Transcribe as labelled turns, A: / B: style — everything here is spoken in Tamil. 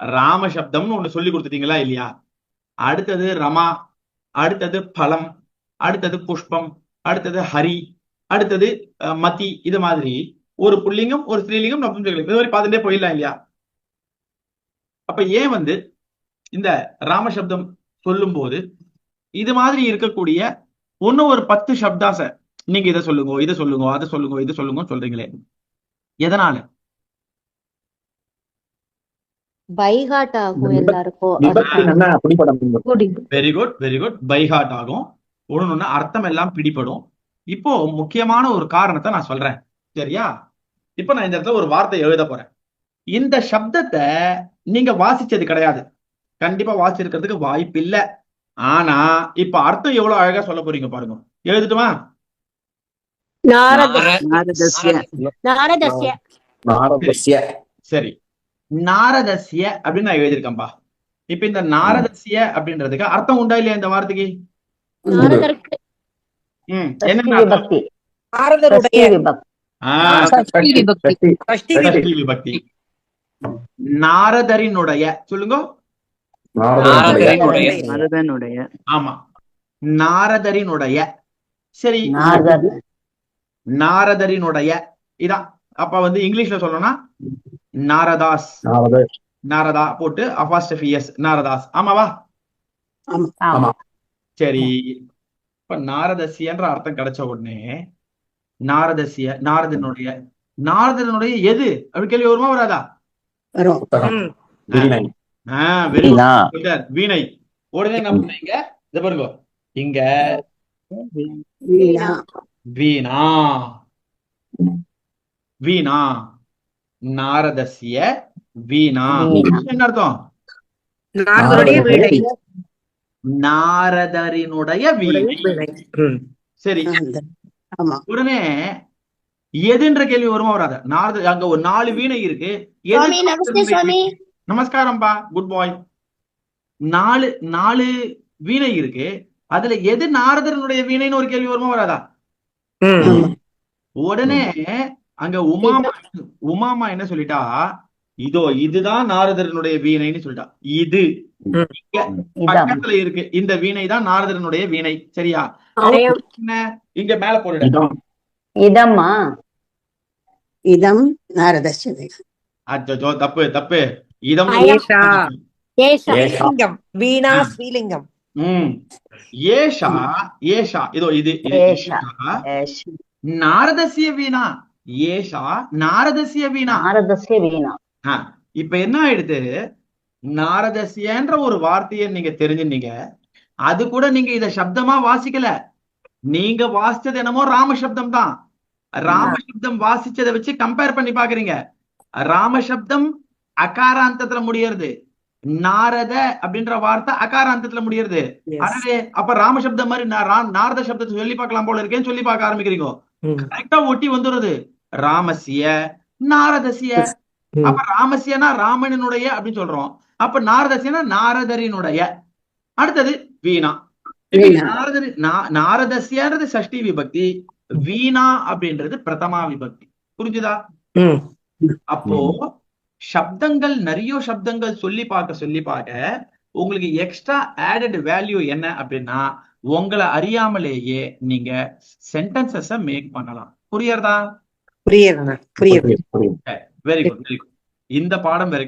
A: ராம சப்தம்னு ஒண்ணு சொல்லி கொடுத்துட்டீங்களா இல்லையா? அடுத்தது ரமா அடுத்தது பலம் அடுத்தது புஷ்பம் அடுத்தது ஹரி அடுத்தது மதி இது மாதிரி ஒரு புள்ளிங்கம் ஒரு ஸ்ரீலிங்கம் நபும்சகலிங்கம் இது மாதிரி பார்த்துட்டே போயிடலாம் இல்லையா? அப்ப ஏன் வந்து இந்த ராம சப்தம் சொல்லும்போது இது மாதிரி இருக்கக்கூடிய ஒன்னும் ஒரு பத்து சப்தாச நீங்க இதை சொல்லுங்க இதை சொல்லுங்க அதை சொல்லுங்க இதை சொல்லுங்க சொல்றீங்களே. எதனால?
B: ஆகும் எல்லாருக்கும்.
A: Very good very good by heart ஆகும் ஒண்ணு ஒண்ணு அர்த்தம் எல்லாம் பிடிபடும். இப்போ முக்கியமான ஒரு காரணத்தை நான் சொல்றேன். சரியா? இப்போ நான் இந்த இடத்துல ஒரு வார்த்தை எழுத போறேன். இந்த சப்தத்தை நீங்க வாசிச்சது கிடையாது. கண்டிப்பா வாசிச்சிருக்கிறதுக்கு வாய்ப்பு இல்ல ஆனா இப்ப அர்த்தம் எவ்வளவு அழகா சொல்ல போறீங்க பாருங்க. எழுதுட்டுமா? சரி. நாரதசிய அப்படின்னு நான் எழுதியிருக்கேன்பா. இப்ப இந்த நாரதசிய அப்படின்றதுக்கு அர்த்தம் உண்டா இல்லையா இந்த வார்த்தைக்கு?
C: உம்
A: என்ன நாரதரினுடைய சொல்லுங்க. ஆமா. நாரதரினுடைய. சரி. நாரதரினுடைய. இதான். அப்ப வந்து இங்கிலீஷ்ல சொல்லணும்னா நாரதாஸ்.
D: நாரத
A: நாரதா போட்டு அபாஸ்டபிஎஸ் நாரதாஸ். ஆமாவா?
C: ஆமா.
A: சரி. இப்ப நாரதசியன்ற அர்த்தம் கிடைச்ச உடனே நாரதசிய நாரதனுடைய நாரதனுடைய எது? அப்படி கேள்வி வருமா வராதா.
D: வீணை.
A: உடனே என்ன பண்ணீங்க இத பாருங்க. இங்க. வீணா. வீணா. நாரதசிய வீணா. என்ன அர்த்தம்? நாரதரினுடைய வீணை. சரி. உடனே எதுன்ற கேள்வி வருமா வராத. நாரத அங்க ஒரு நாலு வீணை இருக்கு. நமஸ்காரம்பா குட் பாய் நாலு நாலு வீணை இருக்கு. அதுல எது நாரதரனுடைய வீணைன்னு ஒரு கேள்வி வருமா வராதா. உடனே அங்க உமாமா உமாமா என்ன சொல்லிட்டா? இதோ இதுதான் நாரதரனுடைய வீணைன்னு சொல்லிட்டா. இது. பக்கத்துல இருக்கு. இந்த வீணை தான் நாரதரனுடைய வீணை. சரியா? இங்க மேல போடுட.
D: இதம்
C: இதம்மா.
E: இதம் நாரதஸ்ய
A: அச்சோ தப்பு தப்பு. இதம்
F: வீணா ஸ்ரீலிங்கம்.
A: ம். ஏஷா ஏஷா. இதோ இது. நாரதசிய வீணா. ஏஷா நாரதசிய வீணா.
C: நாரதஸ்ய வீணா.
A: இப்ப என்ன ஆயிடுது? நாரதசியன்ற ஒரு வார்த்தையை நீங்க தெரிஞ்சுனீங்க. அது கூட நீங்க இத சப்தமா வாசிக்கல. நீங்க வாசிச்சது என்னமோ ராம சப்தம் தான். ராம சப்தம் வாசிச்சதை வச்சு கம்பேர் பண்ணி பாக்குறீங்க. ராம சப்தம் அகாராந்தத்துல முடியறது. நாரத அப்படின்ற வார்த்தை அகாராந்தத்துல முடியறது. அடடே அப்ப ராம சப்தம் மாதிரி நாரத சப்தத்தை சொல்லி பார்க்கலாம் போல இருக்கேன்னு சொல்லி பார்க்க ஆரம்பிக்கிறீங்க. கரெக்டா ஒட்டி வந்துருது. ராமசிய நாரதசிய. அப்ப ராமசியனா ராமனினுடைய அப்படின்னு சொல்றோம். அப்ப நாரதசியனா நாரதரினுடைய. அடுத்தது வீணா. நாரதரி நாரதசியன்றது சஷ்டி விபக்தி வீணா அப்படின்றது பிரதமா விபக்தி. புரிஞ்சுதா. அப்போ சப்தங்கள் நிறைய சப்தங்கள் சொல்லி பார்க்க சொல்லி பார்க்க உங்களுக்கு எக்ஸ்ட்ரா ஆடட் வேல்யூ என்ன அப்படின்னா உங்களை அறியாமலேயே நீங்க சென்டென்சஸ மேக் பண்ணலாம். புரியறதா?
F: புரியுது.
D: புரியுது
A: வெரி குட் வெரி குட் இந்த பாடம் வரைக்கும்